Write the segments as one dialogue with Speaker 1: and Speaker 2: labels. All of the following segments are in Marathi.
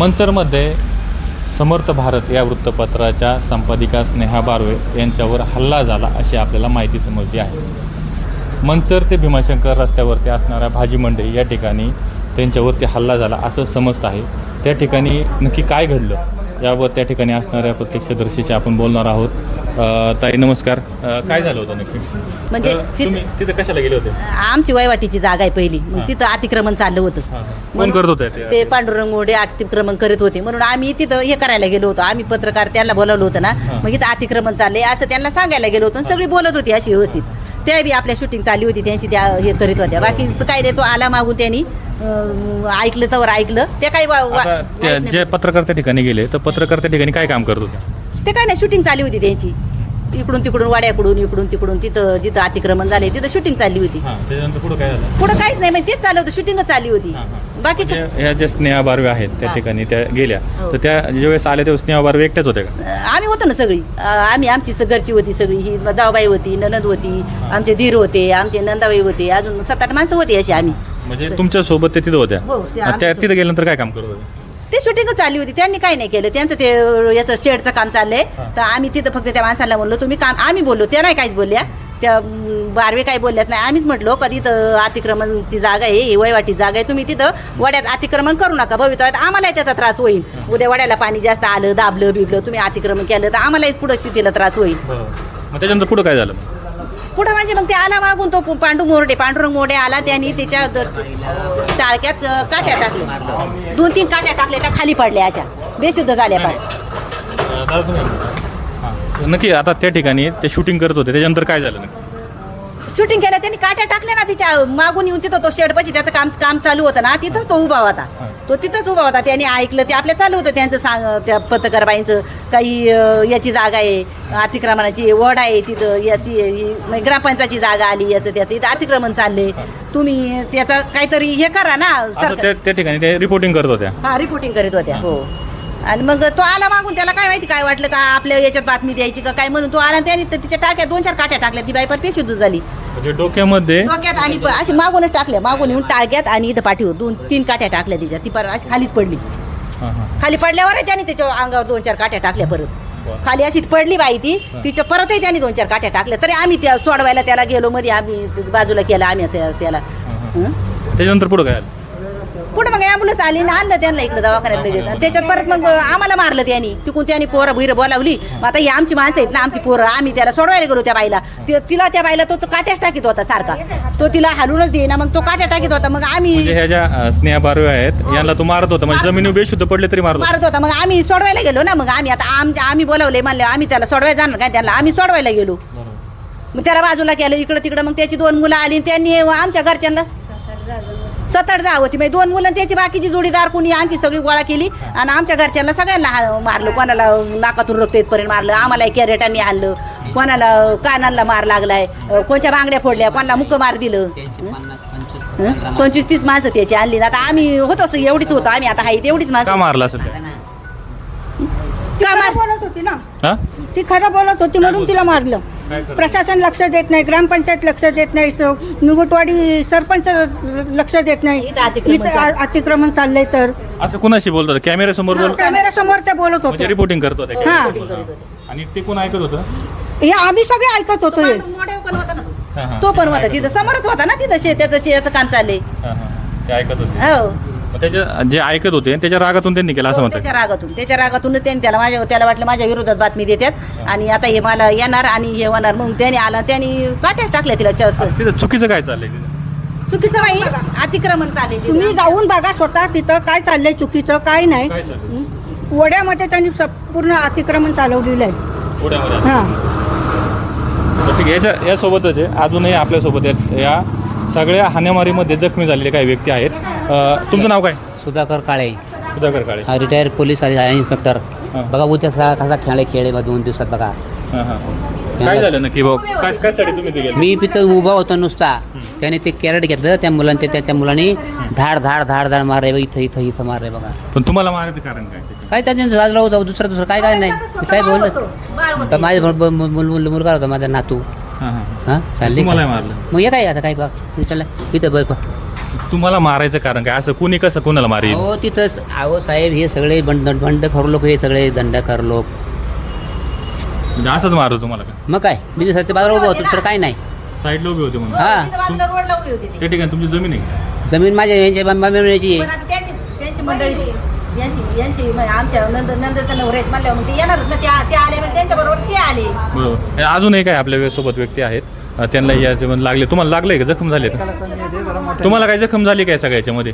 Speaker 1: मंचरमध्ये समर्थ भारत या वृत्तपत्राच्या संपादिका स्नेहा बारवे यांच्यावर हल्ला झाला अशी आपल्याला माहिती समजली आहे. मंचर ते भीमाशंकर रस्त्यावरती असणाऱ्या भाजी मंडई या ठिकाणी त्यांच्यावरती हल्ला झाला असं समजत आहे. त्या ठिकाणी नक्की काय घडलं? यावर त्या ठिकाणी असणाऱ्या प्रत्यक्षदर्शीशी आपण बोलणार आहोत. ताई नमस्कार. काय झालं होतं नक्की
Speaker 2: म्हणजे तिथं-
Speaker 1: तुम्ही तिथे कशाला गेले होते?
Speaker 2: आमची वयवाटीची जागा आहे पहिली. मग तिथं अतिक्रमण चाललं होतं.
Speaker 1: कोण
Speaker 2: म्हणून
Speaker 1: करत होते ते?
Speaker 2: पांडुरंग मोडे अतिक्रमण करत होते. म्हणून आम्ही तिथं हे करायला गेलो होतो. आम्ही पत्रकार त्यांना बोलावलं होतं ना. मग इथं अतिक्रमण चाललंय असं त्यांना सांगायला गेलो होतो. सगळी बोलत होती अशी व्यवस्थित. त्या बी आपल्या शूटिंग चालली होती त्यांची त्या हे करीत होत्या. बाकीचं काय नाही तो आला मागून त्यांनी अं, ऐकलं तर ऐकलं. ते काही वा- वा-
Speaker 1: आता
Speaker 2: वाईट
Speaker 1: त्या. जे पत्रकार त्या ठिकाणी गेले तर पत्रकार त्या ठिकाणी काय काम करत होते?
Speaker 2: ते काय नाही शूटिंग चालली होती त्यांची. इकडून तिकडून वाड्याकडून इकडून तिकडून तिथं जिथं अतिक्रमण झाले तिथं शूटिंग चालली होती.
Speaker 1: त्याच्यानंतर पुढे काय झालं?
Speaker 2: पुढं काहीच नाही म्हणजे तेच चालू होतं शूटिंगच चालली होती.
Speaker 1: हां, हां.
Speaker 2: बाकी काय-
Speaker 1: म्हणजे ह्या ज्या स्नेहा बारवे आहेत त्या
Speaker 2: हां.
Speaker 1: ठिकाणी त्या गेल्या.
Speaker 2: हो.
Speaker 1: तर त्या ज्यावेळेस आल्या तेव्हा स्नेहा बारवे एकट्याच होत्या का?
Speaker 2: आम्ही होतो ना सगळी. आम्ही आमची घरची होती सगळी. ही जाऊबाई होती ननद होती आमचे धीर होते आमचे नंदाबाई होते. अजून सात आठ माणसं होती अशी आम्ही.
Speaker 1: म्हणजे तुमच्यासोबत ते तिथं होत्या.
Speaker 2: हो,
Speaker 1: त्या. तिथं गेल्यानंतर काय काम करत होते?
Speaker 2: ते शूटिंगच चालली होती. त्यांनी काही नाही केलं. त्यांचं ते याचं शेडचं काम चाललंय. तर आम्ही तिथं फक्त त्या माणसाला म्हणलो तुम्ही काम आम्ही बोललो त्या नाही काहीच बोलल्या. त्या बारवे काही बोलल्यात नाही. आम्हीच म्हटलो कधी तर अतिक्रमणची जागा आहे ही वयवाटी जागा आहे. तुम्ही तिथं वड्यात अतिक्रमण करू नका. भवितव्यात आम्हालाही त्याचा त्रास होईल. उद्या वड्याला पाणी जास्त आलं दाबलं बिबलं तुम्ही अतिक्रमण केलं तर आम्हालाही पुढं शेतीला त्रास होईल.
Speaker 1: मग त्याच्यानंतर पुढे काय झालं?
Speaker 2: पुढं म्हणजे मग ते आला मागून तो पांडू मोरडे. पांडुरंग मोरडे आला त्यांनी त्याच्या अं, काट्या टाकल्या. दोन तीन काट्या टाकल्या त्या खाली पडल्या अशा. बेशुद्ध झाल्या पार
Speaker 1: नक्की आता त्या ठिकाणी ते शूटिंग करत होते. त्याच्यानंतर काय झालं नक्की
Speaker 2: शूटिंग केलं त्यांनी काट्या टाकल्या ना तिच्या मागून येऊन तिथं तो शेडपाशी त्याचं काम काम चालू होतं ना तिथंच तो उभा होता. तो तिथंच उभा होता. त्यांनी ऐकलं ते आपल्या चालू होतं त्यांचं सांग त्या पत्रकारबाईंचं. काही अं, याची जागा आहे अतिक्रमणाची वड आहे तिथं याची ही- म्हणजे ग्रामपंचायतची जागा आली याचं त्याचं इथं अतिक्रमण चाललंय. तुम्ही त्याचं काहीतरी हे करा ना
Speaker 1: असं
Speaker 2: सरकार.
Speaker 1: त्या त्या ठिकाणी ते रिपोर्टिंग करत होत्या.
Speaker 2: हा रिपोर्टिंग करीत होत्या हो. आणि मग तो आला मागून त्याला काय माहिती काय वाटलं का आपल्या याच्यात बातमी द्यायची का काय म्हणून तो आला त्याने तर तिच्या टाक्या दोन चार काट्या टाकल्या ती बाई पण पेशुद्ध झाली
Speaker 1: म्हणजे डोक्यामध्ये
Speaker 2: डोक्यात आणि प- अशी मागूनच टाकल्या मागून येऊन टाळक्यात आणि इथं पाठीवर दोन तीन काट्या टाकल्या तिच्या ती पर अशी खालीच पडली
Speaker 1: हां, हां.
Speaker 2: खाली पडल्यावर त्याने त्याच्या अंगावर दोन चार काट्या टाकल्या परत. खाली अशी पडली बाई ती तिच्या परतही त्याने दोन चार काट्या टाकल्या तरी आम्ही त्या सोडवायला त्याला गेलो मध्ये आम्ही बाजूला केला आम्ही त्या- त्याला
Speaker 1: हां, हां.
Speaker 2: हं?
Speaker 1: त्याच्यानंतर पुढे काय
Speaker 2: पुढे मग ॲम्ब्युलन्स आली ना आणलं त्यांना इकडं दवाखान्यात लगेच. आणि त्याच्यात परत मग आम्हाला मारलं त्यांनी. तिकून त्यांनी पोरं भुईरं बोलावली. मग आता ही आमची माणसं आहेत ना आमची पोरं. आम्ही त्याला सोडवायला गेलो त्या बाईला. ते- तिला त्या बाईला तो तो काट्याच टाकीत होता सारखा. तो तिला हलूनच देईना मग तो काट्या टाकीत होता. मग
Speaker 1: म्हणजे
Speaker 2: आम्ही
Speaker 1: ह्या ज्या अ, स्नेहा बारवे आहेत यांना तो मारत होता. म्हणजे जमिनी बेशुद्ध पडले तरी मारत होता.
Speaker 2: मारत होता. मग आम्ही सोडवायला गेलो ना मग आम्ही आता आम आम्ही बोलावले म्हणले आम्ही त्याला सोडवायला जाणार काय त्याला आम्ही सोडवायला गेलो. मग त्याला बाजूला केलं इकडं तिकडं. मग त्याची दोन मुलं आली आणि त्यांनी आमच्या घरच्यांना सात आठ दहा होती. म्हणजे दोन मुलं त्याची बाकीची जोडीदार कोणी आणखी सगळी गोळा केली. आणि आमच्या घरच्यांना सगळ्यांना हा- मारलं. कोणाला नाकातून रक्त येतपर्यंत मारलं. आम्हाला कॅरेटांनी आणलं. कोणाला कानाला मार लागलाय. कोणच्या बांगड्या फोडल्या कोणाला मुक्क मार दिलं? पंचवीस तीस माणसं त्याची आणली. आता आम्ही होतो असं एवढीच होतो. आम्ही आता हाईत एवढीच
Speaker 1: का
Speaker 2: माणसं
Speaker 1: मारला?
Speaker 3: ती?
Speaker 2: का
Speaker 3: खरं
Speaker 2: मार-
Speaker 3: बोलत होती ना. ती खरं बोलत होती म्हणून तिला मारलं? प्रशासन लक्ष देत नाही ग्रामपंचायत लक्ष देत नाही स- निगुटवाडी सरपंच लक्ष देत नाही.
Speaker 2: इथं अतिक्रमण चाललंय.
Speaker 3: आ- अतिक्रमण चाललंय तर.
Speaker 1: असं कुणाशी बोलतात? कॅमेरा समोर बोल
Speaker 3: कॅमेरा समोर ते बोलत
Speaker 1: म्हणजे
Speaker 3: होते.
Speaker 1: रिपोर्टिंग करत होते.
Speaker 3: हा.
Speaker 1: आणि ते कोण ऐकत होतं?
Speaker 3: हे आम्ही सगळे ऐकत होतो. हे.
Speaker 2: तो.
Speaker 1: हा, हा.
Speaker 2: तो पण होता तिथं. समोरच होता ना तिथं शे त्याचं शेचं काम चाललंय.
Speaker 1: हा, हा. ते ऐकत होते.
Speaker 2: हो.
Speaker 1: मग त्याच्या जे ऐकत होते त्याच्या रागातून त्यांनी केलं असं
Speaker 2: त्याच्या
Speaker 1: म्हणतात
Speaker 2: रागातून. त्याच्या रागातूनच त्यांनी त्याला माझ्या त्याला वाटलं माझ्या विरोधात बातमी देतात. आणि आता हे मला येणार आणि हे होणार म्हणून त्याने आला त्यांनी काट्याच टाकल्या तिला चस
Speaker 1: तिथं चुकीचं काय चाललंय? तिथं?
Speaker 2: चुकीचं बाई अतिक्रमण चालले
Speaker 3: तुम्ही जाऊन बघा स्वतः तिथं काय चाललंय चुकीचं काय नाही.
Speaker 1: काय चाललंय?
Speaker 3: हं? वड्यामध्ये त्यांनी स- पूर्ण अतिक्रमण चालवलेलं आहे.
Speaker 1: पुण्यामध्ये
Speaker 3: हा.
Speaker 1: तर ठीक आहे याच्या यासोबतच आहे. अजूनही आपल्यासोबत आहेत या सगळ्या हाण्यामारीमध्ये जखमी झालेले काही व्यक्ती आहेत. अं, तुमचं नाव काय?
Speaker 4: सुधाकर काळे.
Speaker 1: सुधाकर काळे.
Speaker 4: हा रिटायर पोलीस आणि इन्स्पेक्टर.
Speaker 1: हा.
Speaker 4: बघा उद्या सगळा कसा खेळ खेळ बा दोन दिवसात बघा.
Speaker 1: हां हां. काय झालं नक्की? भाऊ काय कशासाठी तुम्ही ते गेले
Speaker 4: मी तिथं उभा होतो नुसता. त्याने ते कॅरेट घेतलं त्या मुलांनी ते त्याच्या मुलांनी धाड धाड धाड धाड मारले इथं इथं इथं मारले बघा.
Speaker 1: पण तुम्हाला मारायचं कारण काय?
Speaker 4: काय त्याच्या जाजला होता दुसरं दुसरं काय काय नाही. मी काय बोललं तर माझ्या मुल- मुल- मुल- मुल- मुलगा होता माझा नातू.
Speaker 1: हां हां
Speaker 4: हां चालली
Speaker 1: तुम्हाला
Speaker 4: काय?
Speaker 1: मारलं
Speaker 4: मग ये काय आता काय बघ चला इथं बघ
Speaker 1: तुम्हाला मारायचं कारण काय असं कुणी कसं कुणाला मारेल
Speaker 4: अहो तिथंच अहो साहेब हे सगळे बंड बंडखोर लोक हे सगळे दंडखोर लोक
Speaker 1: म्हणजे असंच मारतो तुम्हाला का
Speaker 4: मग काय मी दिवसाच्या बाजारात उभं होतो तर काय नाही
Speaker 1: साईडला उभे होते म्हणून
Speaker 4: हा.
Speaker 2: होती ते.
Speaker 1: त्या ठिकाणी तुमची जमीन आहे का?
Speaker 4: जमीन माझ्या यांच्या
Speaker 2: पण आता त्यांची त्यांची मंडळीची यांची यांची म्हणजे आमच्या नवरे आहेत म्हणल्यावर मग ते येणारच ना ते आ- ते आले मग त्यांच्या बरोबर ते आले.
Speaker 1: बरोबर. अजूनही काय आपल्यासोबत व्यक्ती आहेत. अं, त्यांना याच्यामध्ये लागले. तुम्हाला लागले का? जखम झाले का तुम्हाला काय जखम झाली काय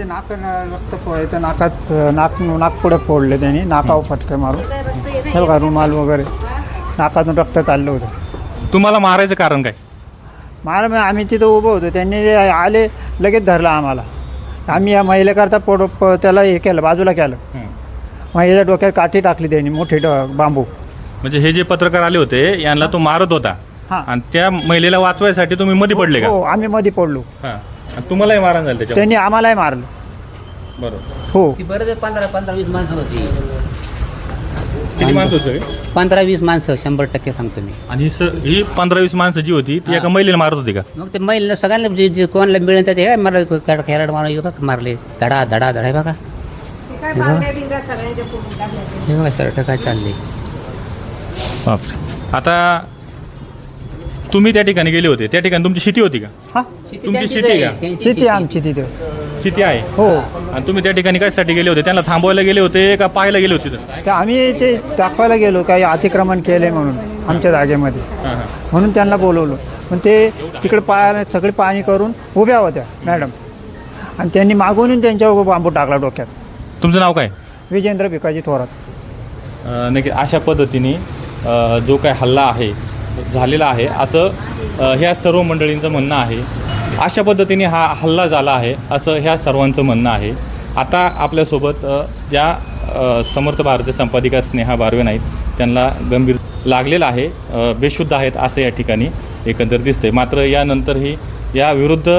Speaker 5: नाक रक्त पोहायचं नाकात नाक नाक पुढे फोडले त्यांनी. नाकावर फटके मारून. हे बघा रुमाल वगैरे. नाकातून रक्त चाललं होतं.
Speaker 1: तुम्हाला मारायचं कारण काय?
Speaker 5: मार आम्ही तिथं उभं होतो. त्यांनी जे आले लगेच धरलं आम्हाला. आम्ही या महिलेकरता पोड प- त्याला हे केलं बाजूला केलं. महिलेच्या डोक्यात काठी टाकली त्यांनी मोठी ड- बांबू.
Speaker 1: म्हणजे हे जे पत्रकार आले होते यांना तो मारत होता.
Speaker 5: हां.
Speaker 1: आणि त्या महिलेला वाचवायसाठी तुम्ही मध्ये पडले का?
Speaker 5: हो आम्ही मध्ये पडलो.
Speaker 1: हा. आणि तुम्हालाही मारण झालं त्याच्यावर
Speaker 5: त्यांनी आम्हालाही मारलं.
Speaker 1: बरोबर.
Speaker 5: हो.
Speaker 4: ती बरं पंधरा पंधरा वीस माणसं होती.
Speaker 1: किती माणसं. होते?
Speaker 4: पंधरा वीस माणसं शंभर टक्के सांगतो मी.
Speaker 1: आणि ही स- ही पंधरा वीस माणसं जी होती ती एका महिलेला मारत होती का?
Speaker 4: मग ते महिला सगळ्यांना जे जे कोणाला मिळेल त्याचे काय मारले खेराड मारून बघा मारले. धडा धडा धडा हे बघा. हे बघा. सर काय चालले.
Speaker 1: बापरे. आता तुम्ही त्या ठिकाणी गेले होते. त्या ठिकाणी तुमची शेती होती का?
Speaker 5: हा?
Speaker 1: तुमची शेती आहे का?
Speaker 5: शेती आमची तिथे.
Speaker 1: शेती आहे?
Speaker 5: हो.
Speaker 1: आणि तुम्ही त्या ठिकाणी कशासाठी गेले होते? त्यांना थांबवायला गेले होते का पाहायला गेले होते?
Speaker 5: तर आम्ही ते दाखवायला गेलो काही अतिक्रमण केले म्हणून आमच्या जागेमध्ये.
Speaker 1: हां, हां.
Speaker 5: म्हणून त्यांना बोलवलं. पण ते तिकडे पाय सगळे पाणी करून उभ्या होत्या मॅडम. आणि त्यांनी मागून येऊन त्यांच्यावर बांबू टाकला डोक्यात.
Speaker 1: तुमचं नाव काय?
Speaker 5: विजेंद्र भिकाजी थोरात.
Speaker 1: अं, नक्की अशा पद्धतीने अं, जो काय हल्ला आहे झालेला आहे. असं ह्या सर्व मंडळींचं म्हणणं आहे. अशा पद्धतीने हा हल्ला झाला आहे असं ह्या सर्वांचं म्हणणं आहे. आता आपल्यासोबत ज्या समर्थ भारतीय संपादिका स्नेहा बारवे नाहीत त्यांना गंभीर लागलेलं आहे. बेशुद्ध आहेत असं या ठिकाणी एकंदर दिसते मात्र यानंतरही या विरुद्ध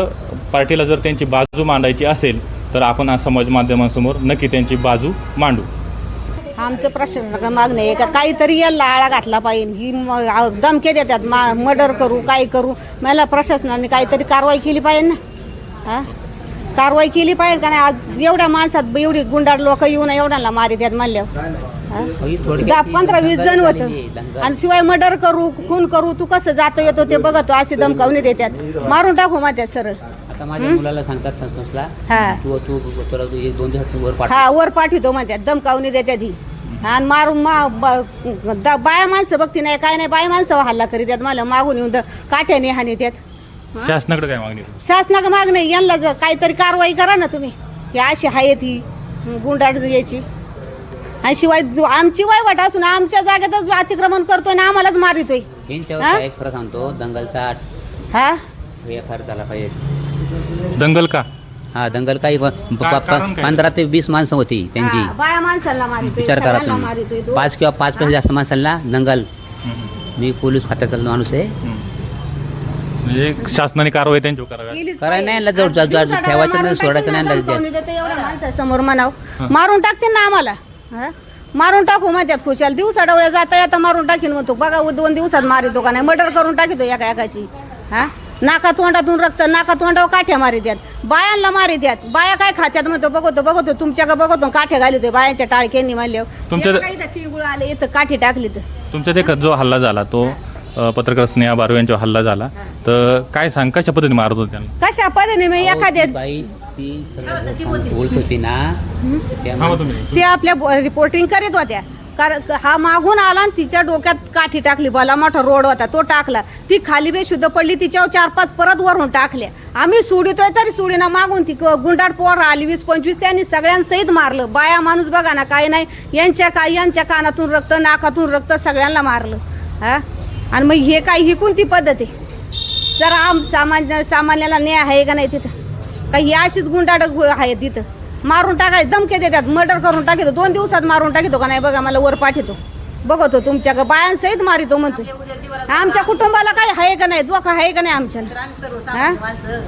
Speaker 1: पार्टीला जर त्यांची बाजू मांडायची असेल तर आपण समाज माध्यमांसमोर नक्की त्यांची बाजू मांडू.
Speaker 6: आमचं प्रशासनाकडे मागणं आहे का काहीतरी याला आळा घातला पाहिजे ही म- देतात मा मर्डर करू काय करू मला प्रशासनाने काहीतरी कारवाई केली पाहिजे ना हा कारवाई केली पाहिजे का नाही आज एवढ्या माणसात एवढी गुंडाळ लोक येऊन एवढ्याला मारित आहेत म्हणल्यावर हा? दहा पंधरा वीस जण होतं आणि शिवाय मर्डर करू खून करू तू कसं जातो येतो ते बघतो अशी धमकावणी देतात मारून टाकू माझ्यात सरळ
Speaker 4: आता माझ्या मुलाला सांगतात संतोषला
Speaker 6: हा
Speaker 4: तू तू तुला तू एक दोन दिवसात तू वर पाठ
Speaker 6: हा वर पाठवतो म्हणतात दमकावणी देतात ही आणि मारून मा ब- द- बाया माणसं बघती नाही काय नाही बाया माणसं हल्ला करीत मला मागून येऊन द- काठ्याने हानी त्यात
Speaker 1: शासनाकडे काय मागणी?
Speaker 6: शासनाकडे मागणं यांना जर काहीतरी कारवाई करा ना तुम्ही. ही अशी आहे ती गुंडाळ याची. आणि शिवाय दु- आमची वाट असून आमच्या जागेतच अतिक्रमण करतोय ना आम्हालाच मारितोय. हा?
Speaker 4: खरं सांगतो दंगलचा
Speaker 6: हा?
Speaker 4: एफ झाला पाहिजे.
Speaker 1: दंगल का?
Speaker 4: हा दंगल काही प- प-
Speaker 1: का-
Speaker 4: प-
Speaker 1: कारण काय?
Speaker 4: पंधरा ते वीस माणसं होती त्यांची.
Speaker 6: हा, बाया माणसाला मारितोय
Speaker 4: विचार करा
Speaker 6: सगळ्यांना मारितोय
Speaker 4: तुम्ही
Speaker 6: तो.
Speaker 4: पाच किंवा पाच पेक्षा जास्त माणसांना दंगल. मी पोलीस खात्याचा माणूस आहे.
Speaker 1: म्हणजे शासनाने कारवाई त्यांच्यावर करावी
Speaker 6: केलीच
Speaker 4: करायला. नाही ठेवायचं नाही,
Speaker 6: मारून
Speaker 4: सोडायचं नाही,
Speaker 6: ना, देते एवढ्या माणसासमोर म्हणाव. मारून टाकते ना आम्हाला. हा? मारून टाकू म्हणतात खुशाल. दिवसा डवळ्या जाता येता मारून टाकीन म्हणतो. बघा उ- दोन दिवसात मारितो का नाही? मर्डर करून टाकितो एका एकाची. हा? नाका तोंडातून रक्त नाका तोंडावर काठ्या मारित्यात बायांना मारित्यात बाया काय खात्यात म्हणतो बघतो बघतो तुमच्याकडे बघतो काठ्या घालितोय बायांच्या टाळक्यांनी मारल्यावर
Speaker 1: तुमच्या-
Speaker 6: काही टिंगुळ आले इथं काठी टाकली तर.
Speaker 1: तुमच्या ते जो हल्ला झाला तो अ, पत्रकार स्नेहा बारू यांच्यावर हल्ला झाला. तर काय सांग कशा पद्धतीने मारत होते त्यांना?
Speaker 6: कशा पद्धतीने मी एखाद्या
Speaker 4: ती बाई ती सगळं बोलत होती ना त्यामुळे
Speaker 6: ते आपल्या रिपोर्टिंग करीत होत्या. कारण हा मागून आला आणि तिच्या डोक्यात काठी टाकली भला मोठा रोड होता तो टाकला. ती खाली बेशुद्ध पडली तिच्यावर चार पाच परत वरून टाकल्या आम्ही सोडितोय तरी सुडीना मागून ती क- गुंडाट पोर आली वीस पंचवीस त्यांनी सगळ्यांसहित मारलं. बाया माणूस बघा ना काही नाही. यांच्या काय यांच्या कानातून रक्त नाकातून रक्त सगळ्यांना मारलं. हा? आणि मग हे काय ही कोणती पद्धत आहे? जरा आम सामान्य सामान्याला न्याय आहे का नाही तिथं? काही ही अशीच गुंडाड आहे तिथं. मारून टाकाय धमके देतात मर्डर करून टाकितो दोन दिवसात मारून टाकितो का नाही? बघा मला वर पाठवतो बघतो तुमच्या ग- बायांसहित मारितो म्हणतो आमच्या कुटुंबाला काय आहे का नाही? धोका आहे का नाही
Speaker 2: माणसं.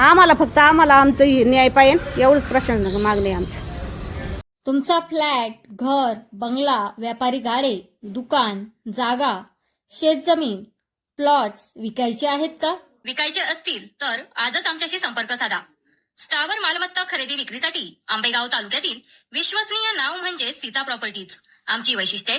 Speaker 6: आम्हाला फक्त आम्हाला आमचं हे न्याय पाहिजे. एवढंच प्रश्न मागणे आमचं.
Speaker 7: तुमचा फ्लॅट घर बंगला व्यापारी गाडे दुकान जागा शेतजमीन प्लॉट्स विकायचे आहेत का?
Speaker 8: विकायचे असतील तर आजच आमच्याशी संपर्क साधा. स्थावर मालमत्ता खरेदी विक्रीसाठी आंबेगाव तालुक्यातील विश्वसनीय नाव म्हणजे सीता प्रॉपर्टीज. आमची वैशिष्ट्ये